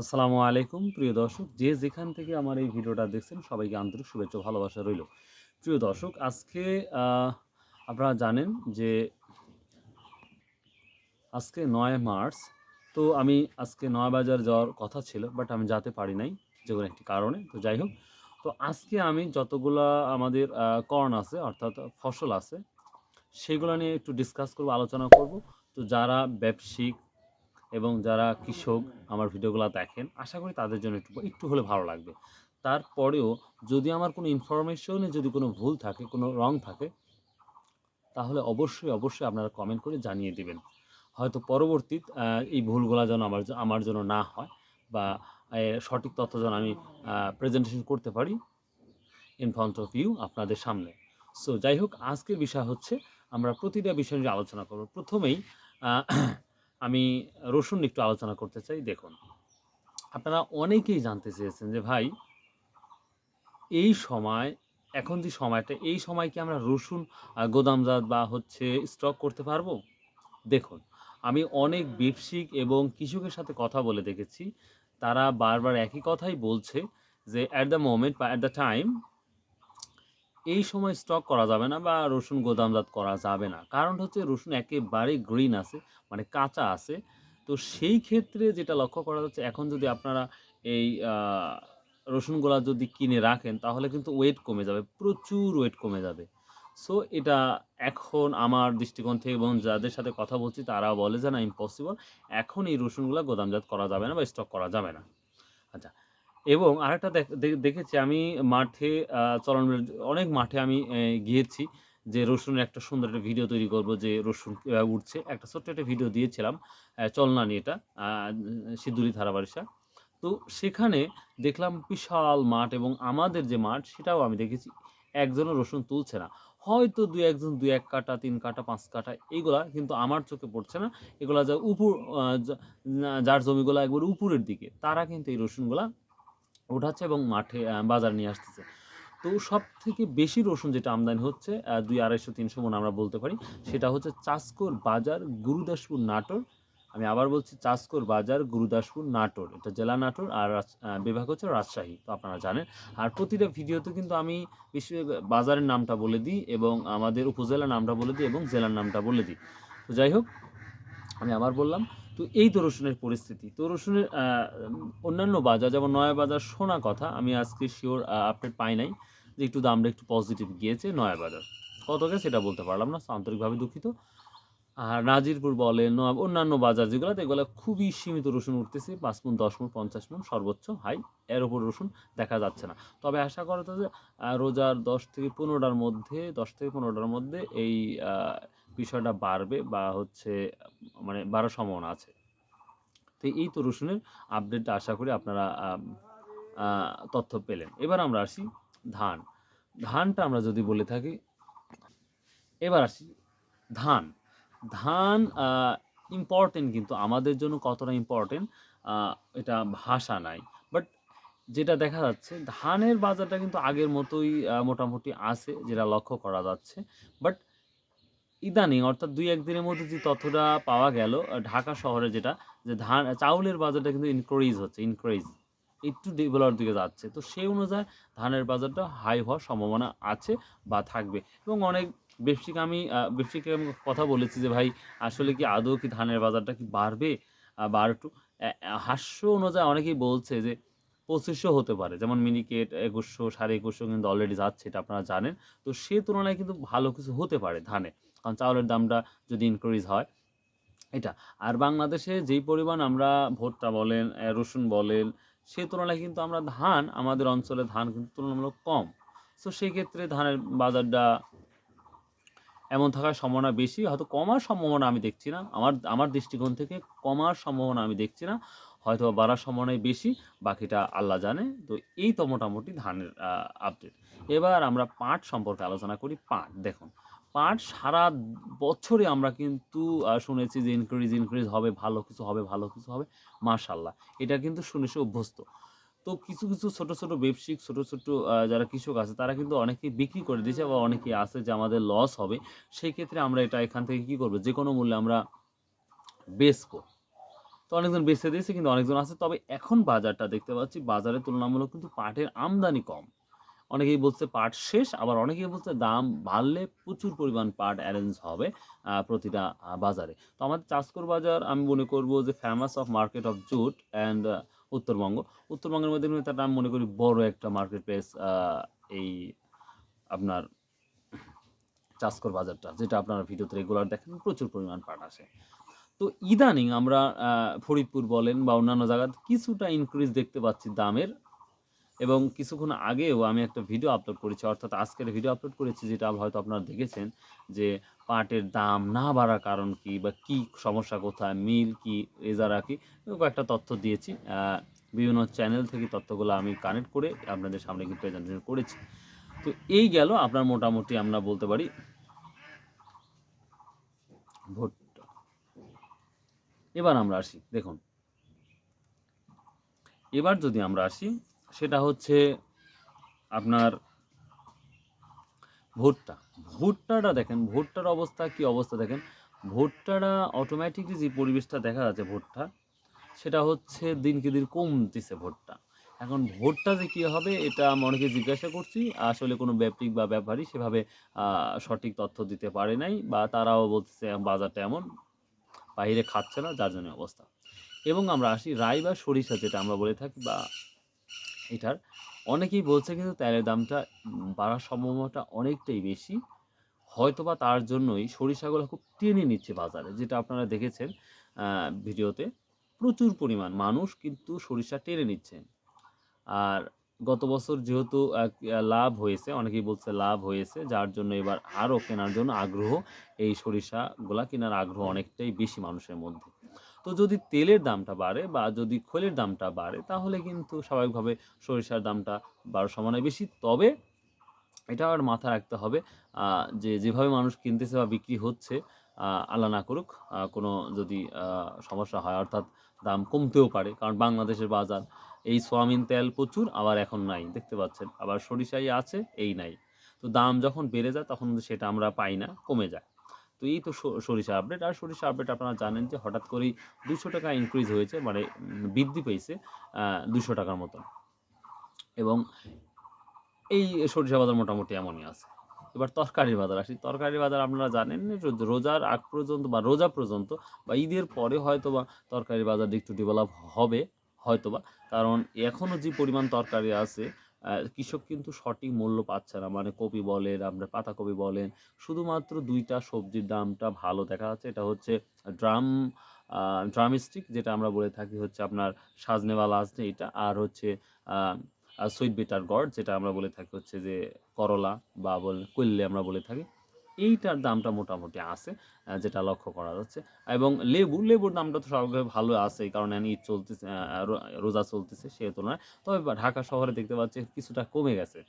আসসালামু আলাইকুম। প্রিয় দর্শক, যে যেখান থেকে আমার এই ভিডিওটা দেখছেন, সবাইকে আন্তরিক শুভেচ্ছা ভালোবাসা রইল। প্রিয় দর্শক, আজকে আপনারা জানেন যে আজকে নয় মার্চ, তো আমি আজকে নয় বাজার যাওয়ার কথা ছিল, বাট আমি যেতে পারি নাই যে কোনো একটি কারণে, তো যাই হোক। তো আজকে আমি যতগুলা আমাদের কর্ন আছে, অর্থাৎ ফসল আছে, সেগুলো নিয়ে একটু ডিসকাস করব, আলোচনা করব। তো যারা ব্যবসায়িক এবং যারা কৃষক আমার ভিডিওগুলো দেখেন, আশা করি তাদের জন্য একটু একটু হলে ভালো লাগবে। তারপরেও যদি আমার কোনো ইনফরমেশনে যদি কোনো ভুল থাকে, কোনো রং থাকে, তাহলে অবশ্যই অবশ্যই আপনারা কমেন্ট করে জানিয়ে দিবেন। হয়তো পরবর্তী এই ভুলগুলো যেন আমার আমার জন্য না হয় বা সঠিক তথ্য যেন আমি প্রেজেন্টেশন করতে পারি ইন ফ্রন্ট অফ ইউ আপনাদের সামনে। সো যাই হোক, আজকের বিষয় হচ্ছে, আমরা প্রতিটা বিষয় নিয়ে আলোচনা করব। প্রথমেই আমি রসুন একটু আলোচনা করতে চাই, দেখুন। আপনারা অনেকেই জানতে চেয়েছেন যে, ভাই, এই সময়, এখন যে সময়টা, এই সময় কি আমরা রসুন গোদামজাত বা হচ্ছে স্টক করতে পারব? দেখুন, আমি অনেক ব্যবসায়িক এবং কৃষকের সাথে কথা বলে দেখেছি। তারা বারবার একই কথাই বলছে যে অ্যাট দ্য মোমেন্ট বা অ্যাট দ্য টাইম এই সময় স্টক করা যাবে না বা রসুন গোদামজাত করা যাবে না। কারণ হচ্ছে রসুন একেবারে গ্রিন আছে মানে কাঁচা আছে। তো সেই ক্ষেত্রে যেটা লক্ষ্য করা যাচ্ছে, এখন যদি আপনারা এই রসুনগুলা যদি কিনে রাখেন, তাহলে কিন্তু ওয়েট কমে যাবে, প্রচুর ওয়েট কমে যাবে। সো এটা এখন আমার দৃষ্টিকোণ থেকে এবং যাদের সাথে কথা বলছি তারা বলে যে না ইম্পসিবল এখন এই রসুনগুলো গোদামজাত করা যাবে না বা স্টক করা যাবে না। এবং আরেকটা দেখ- দে- দেখেছি আমি মাঠে চলন অনেক মাঠে আমি গিয়েছি যে রসুনের একটা সুন্দর একটা ভিডিও তৈরি করব যে রসুন উঠছে। একটা ছোট্ট একটা ভিডিও দিয়েছিলাম চলনা নিয়ে এটা আহ, সিদ্ধুলি ধারাবারিসা তো সেখানে দেখলাম বিশাল মাঠ এবং আমাদের যে মাঠ সেটাও আমি দেখেছি একজনও রসুন তুলছে না। হয়তো দু একজন দুই এক কাটা তিন কাটা পাঁচ কাটা এইগুলা কিন্তু আমার চোখে পড়ছে না। এগুলা যা উপর যার জমিগুলো একবার উপরের দিকে তারা কিন্তু এই রসুনগুলা উঠাচ্ছে এবং মাঠে বাজার নিয়ে আসতেছে। তো সব থেকে বেশি রসুন যেটা আমদানি হচ্ছে দুই আড়াইশো, তিনশো মন আমরা বলতে পারি, সেটা হচ্ছে চাষকোর বাজার গুরুদাসপুর নাটোর। আমি আবার বলছি চাষকোর বাজার গুরুদাসপুর নাটোর। এটা জেলা নাটোর আর বিভাগ হচ্ছে রাজশাহী, তো আপনারা জানেন। আর প্রতিটা ভিডিওতে কিন্তু আমি বিশ্ব বাজারের নামটা বলে দিই এবং আমাদের উপজেলার নামটা বলে দিই এবং জেলার নামটা বলে দিই। তো যাই হোক আমি আবার বললাম, তো এই তো রসুনের পরিস্থিতি। তো রসুনের অন্যান্য বাজার, যেমন নয়া বাজার শোনা কথা, আমি আজকে শিওর আপডেট পাই নাই যে একটু দামটা একটু পজিটিভ গিয়েছে নয়া বাজার। কত গেছে সেটা বলতে পারলাম না, আন্তরিকভাবে দুঃখিত। আর নাজিরপুর বলেন নয়া- অন্যান্য বাজার যেগুলো এগুলো খুবই সীমিত রসুন উঠতেছে, পাঁচ মন দশ মন পঞ্চাশ মন সর্বোচ্চ হাই। এর ওপর রসুন দেখা যাচ্ছে না। তবে আশা করা যে রোজার দশ থেকে পনেরোটার মধ্যে, দশ থেকে পনেরোটার মধ্যে এই বিষয়টা বাড়বে বা হচ্ছে মানে বাড়ার সম্ভাবনা আছে। তো এই তো রসুনের আপডেটটা আশা করি আপনারা তথ্য পেলেন। এবার আমরা আসি ধান। ধানটা আমরা যদি বলে থাকি, এবার আসি ধান। ধান ইম্পর্টেন্ট কিন্তু আমাদের জন্য কতটা ইম্পর্টেন্ট এটা ভাষা নাই। বাট যেটা দেখা যাচ্ছে, ধানের বাজারটা কিন্তু আগের মতোই মোটামুটি আছে, যেটা লক্ষ্য করা যাচ্ছে। বাট ইদানিং অর্থাৎ দুই একদিনের মধ্যে যে তথ্যটা পাওয়া গেল ঢাকা শহরে যেটা যে ধান চাউলের বাজারটা কিন্তু ইনক্রিজ হচ্ছে ইনক্রিজ একটু ডেভেলপের দিকে যাচ্ছে। তো সেই অনুযায়ী ধানের বাজারটা হাই হওয়ার সম্ভাবনা আছে বা থাকবে। এবং অনেক ব্যবসায়িক আমি আহ, ব্যবসায়িককে আমি কথা বলেছি যে ভাই আসলে কি আদৌ কি ধানের বাজারটা কি বাড়বে? বা আহ, হাস্য অনুযায়ী অনেকেই বলছে যে পঁচিশশো হতে পারে। যেমন মিনিকেট একুশশো সাড়ে একুশশো কিন্তু অলরেডি যাচ্ছে এটা আপনারা জানেন। তো সে তুলনায় কিন্তু ভালো কিছু হতে পারে ধানে। কারণ চাউলের দামটা যদি ইনক্রিজ হয়, এটা। আর বাংলাদেশে যেই পরিমাণ আমরা ভুট্টা বলেন রসুন বলেন, সে তুলনায় কিন্তু আমরা ধান, আমাদের অঞ্চলে ধান কিন্তু তুলনামূলক কম। সো সেই ক্ষেত্রে ধানের বাজারটা এমন থাকার সম্ভাবনা বেশি, হয়তো কমার সম্ভাবনা আমি দেখছি না। আমার আমার দৃষ্টিকোণ থেকে কমার সম্ভাবনা আমি দেখছি না হয়তো বাড়ার সম্ভাবনাই বেশি, বাকিটা আল্লাহ জানে। তো এই তো মোটামুটি ধানের আপডেট এবার আমরা পাট সম্পর্কে আলোচনা করি, পাট। দেখুন পাট সারা বছরে আমরা কিন্তু শুনেছি যে ইনক্রিজ ইনক্রিজ হবে, ভালো কিছু হবে, ভালো কিছু হবে। মাশাল্লাহ এটা কিন্তু শুনে সে অভ্যস্ত। তো কিছু কিছু ছোট ছোট ব্যবসায়িক, ছোট ছোট যারা কৃষক আছে, তারা কিন্তু অনেকেই বিক্রি করে দিয়েছে বা অনেকেই আছে যে আমাদের লস হবে। সেই ক্ষেত্রে আমরা এটা এখান থেকে কি করব? যে কোনো মূল্যে আমরা বেচবো। তো অনেকজন বেছে দিয়েছে, কিন্তু অনেকজন আছে। তবে এখন বাজারটা দেখতে পাচ্ছি, বাজারে তুলনামূলক কিন্তু পাটের আমদানি কম। অনেকেই বলছে পাট শেষ, আবার অনেকেই বলছে দাম বাড়লে প্রচুর পরিমাণ পাট অ্যারেঞ্জ হবে প্রতিটা বাজারে। তো আমাদের চাষকর বাজার, আমি মনে করব যে famous of market of jute and Uttarbanga. উত্তরবঙ্গের মধ্যে একটা আমি মনে করি বড় একটা মার্কেট প্লেস এই আপনার চাষকর বাজারটা, যেটা আপনারা ভিডিওতে রেগুলার দেখেন, প্রচুর পরিমাণ পাট আসে। তো ইদানিং আমরা ফরিদপুর বলেন বা অন্যান্য জায়গায় কিছুটা ইনক্রিজ দেখতে পাচ্ছি দামের। এবং কিছুক্ষণ আগেও আমি একটা ভিডিও আপলোড করেছি, অর্থাৎ আজকের ভিডিও আপলোড করেছি, যেটা হয়তো আপনারা দেখেছেন যে পাটের দাম না বাড়ার কারণ কি বা কি সমস্যা কোথায়, মিল কি রেজারা কি একটা তথ্য দিয়েছি। বিভিন্ন চ্যানেল থেকে তথ্যগুলো আমি কানেক্ট করে আপনাদের সামনে কিন্তু প্রেজেন্টেশন করেছি। তো এই গেল আপনার মোটামুটি আমরা বলতে পারি ভুট্টা। এবার আমরা আসি, দেখুন। এবার যদি আমরা আসি সেটা হচ্ছে আপনার ভুট্টা। ভুট্টাটা দেখেন, ভুট্টার অবস্থা কি অবস্থা দেখেন? ভুট্টাটা অটোমেটিকলি যে পরিবেশটা দেখা যাচ্ছে ভুট্টা, সেটা হচ্ছে দিনকে দিন কমতেছে ভুট্টা। এখন ভুট্টা যে কী হবে, এটা আমি অনেকে জিজ্ঞাসা করছি, আসলে কোনো ব্যক্তিক বা ব্যাপারী সেভাবে সঠিক তথ্য দিতে পারে নাই, বা তারাও বলতেছে বাজারটা এমন, বাইরে খাচ্ছে না, যার জন্য অবস্থা। এবং আমরা আসি রাই বা সরিষা যেটা আমরা বলে থাকি, বা এটার। অনেকেই বলছে কিন্তু তেলের দামটা বাড়ার সম্ভাবনাটা অনেকটাই বেশি। হয়তোবা তার জন্যই সরিষাগুলো খুব টেনে নিচ্ছে বাজারে, যেটা আপনারা দেখেছেন ভিডিওতে। প্রচুর পরিমাণ মানুষ কিন্তু সরিষা টেনে নিচ্ছে আর গত বছর যেহেতু লাভ হয়েছে, অনেকেই বলছে লাভ হয়েছে, যার জন্য এবার আরও কেনার জন্য আগ্রহ। এই সরিষাগুলা কেনার আগ্রহ অনেকটাই বেশি মানুষের মধ্যে। তো যদি তেলের দামটা বাড়ে বা যদি খোলের দামটা বাড়ে, তাহলে কিন্তু স্বাভাবিকভাবে সরিষার দামটা বাড়ার সমানে বেশি। তবে এটা আর মাথায় রাখতে হবে যে যেভাবে মানুষ কিনতেছে বা বিক্রি হচ্ছে আল্লাহ না করুক কোনো যদি সমস্যা হয়, অর্থাৎ দাম কমতেও পারে, কারণ বাংলাদেশের বাজার, এই সোয়াবিন তেল প্রচুর, আবার এখন নাই, দেখতে পাচ্ছেন। আবার সরিষাই আছে, এই নাই। তো দাম যখন বেড়ে যায়, তখন সেটা আমরা পাই না, কমে যায়। তো এই তো সরিষা আপডেট আর সরিষা আপডেট আপনারা জানেন যে হঠাৎ করেই দুশো টাকা ইনক্রিজ হয়েছে মানে বৃদ্ধি পেয়েছে দুশো টাকার মতন। এবং এই সরিষা বাজার মোটামুটি এমনই আছে। এবার তরকারির বাজার আসি তরকারির বাজার আপনারা জানেন রোজার আগ পর্যন্ত বা রোজা পর্যন্ত বা ঈদের পরে হয়তো বা তরকারির বাজারটা একটু ডেভেলপ হবে, হয়তোবা। কারণ এখনও যে পরিমাণ তরকারি আছে কৃষক কিন্তু সঠিক মূল্য পাচ্ছে না। মানে কপি বলেন, আপনার পাতাকপি বলেন, শুধুমাত্র দুইটা সবজির দামটা ভালো দেখা যাচ্ছে। এটা হচ্ছে ড্রাম ড্রামস্টিক, যেটা আমরা বলে থাকি হচ্ছে আপনার সাজনেওয়ালা আসনে এটা, আর হচ্ছে সুইট বেটার গড যেটা আমরা বলে থাকি হচ্ছে যে করলা বা বল কল্লে আমরা বলে থাকি। এইটার দামটা মোটামুটি আছে যেটা লক্ষ্য করা যাচ্ছে। এবং লেবু, লেবুর দামটা তো স্বাভাবিকভাবে ভালো আছে কারণ ঈদ চলতেছে রোজা চলতেছে সে তুলনায়। তবে ঢাকা শহরে দেখতে পাচ্ছি কিছুটা কমে গেছে।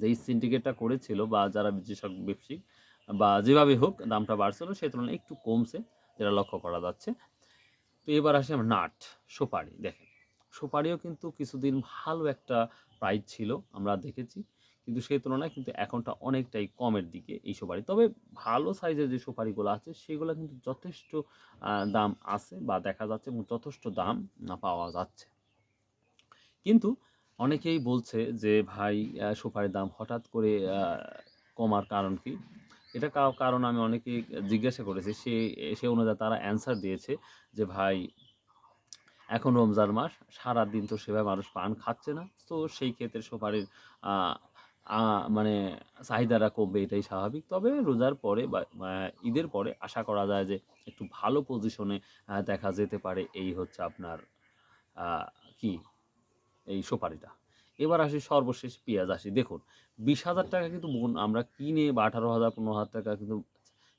যে সিন্ডিকেটটা করেছিল বা যারা যেসব ব্যবসায়িক বা যেভাবে হোক দামটা বাড়ছিল, সে তুলনায় একটু কমছে, যেটা লক্ষ্য করা যাচ্ছে। তো এবার আসে আমরা নাট, সুপারি, দেখেন। সুপারিও কিন্তু কিছুদিন ভালো একটা প্রাইস ছিল, আমরা দেখেছি। কিন্তু সেই তুলনায় কিন্তু এখনটা অনেকটাই কমের দিকে এই সুপারি। তবে ভালো সাইজের যে সুপারিগুলো আছে, সেগুলো কিন্তু যথেষ্ট দাম আছে বা দেখা যাচ্ছে যথেষ্ট দাম পাওয়া যাচ্ছে। কিন্তু অনেকেই বলছে যে, ভাই সুপারির দাম হঠাৎ করে কমার কারণ কি? এটা কারণ আমি অনেকে জিজ্ঞাসা করেছি। সে সে অনুযায়ী তারা অ্যান্সার দিয়েছে যে, ভাই, এখন রমজান মাস সারা দিন তো সেভাবে মানুষ পান, খাচ্ছে না। তো সেই ক্ষেত্রে সুপারির মানে চাহিদাটা কমবে এটাই স্বাভাবিক। তবে রোজার পরে বা ঈদের পরে আশা করা যায় যে একটু ভালো পজিশনে দেখা যেতে পারে। এই হচ্ছে আপনার কি? এই সুপারিটা। এবার আসি সর্বশেষ পেঁয়াজ আসি। দেখুন, বিশ হাজার টাকা কিন্তু আমরা কিনে বা আঠারো হাজার, পনেরো হাজার টাকা কিন্তু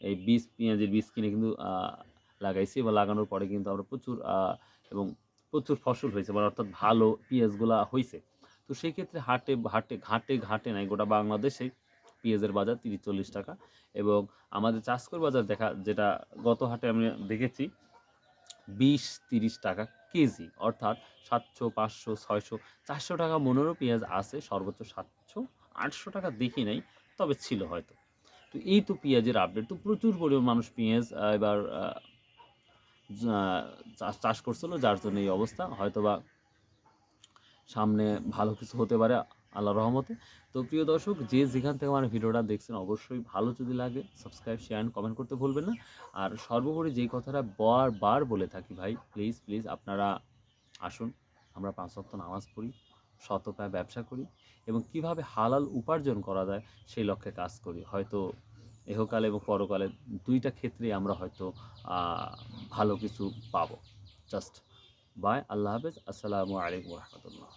এই বীজ, পেঁয়াজের বীজ কিনে কিন্তু লাগাইছি। বা লাগানোর পরে কিন্তু আমরা প্রচুর এবং প্রচুর ফসল হয়েছে। মানে অর্থাৎ ভালো পেঁয়াজগুলা হয়েছে তো সেই ক্ষেত্রে হাটে হাটে, ঘাটে ঘাটে নাই, গোটা বাংলাদেশে পেঁয়াজের বাজার তিরিশ চল্লিশ টাকা। এবং আমাদের চাষকর বাজার দেখা, যেটা গত হাটে আমি দেখেছি বিশ তিরিশ টাকা কেজি, অর্থাৎ সাতশো, পাঁচশো, ছয়শো, চারশো টাকা মনেরও পেঁয়াজ আছে, সর্বোচ্চ সাতশো, আটশো টাকা দেখি নাই, তবে ছিল হয়তো। তো এই তো পেঁয়াজের আপডেট তো প্রচুর পরিমাণ মানুষ পেঁয়াজ এবার চাষ করছিল, যার জন্য এই অবস্থা, হয়তোবা সামনে ভালো কিছু হতে পারে আল্লাহ রহমতে। তো প্রিয় দর্শক, যে যেখান থেকে আমার ভিডিওটা দেখছেন, অবশ্যই ভালো যদি লাগে সাবস্ক্রাইব শেয়ার অ্যান্ড কমেন্ট করতে ভুলবেন না। আর সর্বোপরি যেই কথাটা বারবার বলে থাকি ভাই প্লিজ প্লিজ আপনারা আসুন, আমরা পাঁচ ওয়াক্ত নামাজ পড়ি শতপায় ব্যবসা করি এবং কীভাবে হালাল উপার্জন করা যায় সেই লক্ষ্যে কাজ করি। হয়তো এহকালে এবং পরকালে দুইটা ক্ষেত্রেই আমরা হয়তো ভালো কিছু পাবো। জাস্ট বাই আল্লাহ হাফেজ আসসালামু আলাইকুম রহমতুল্লাহ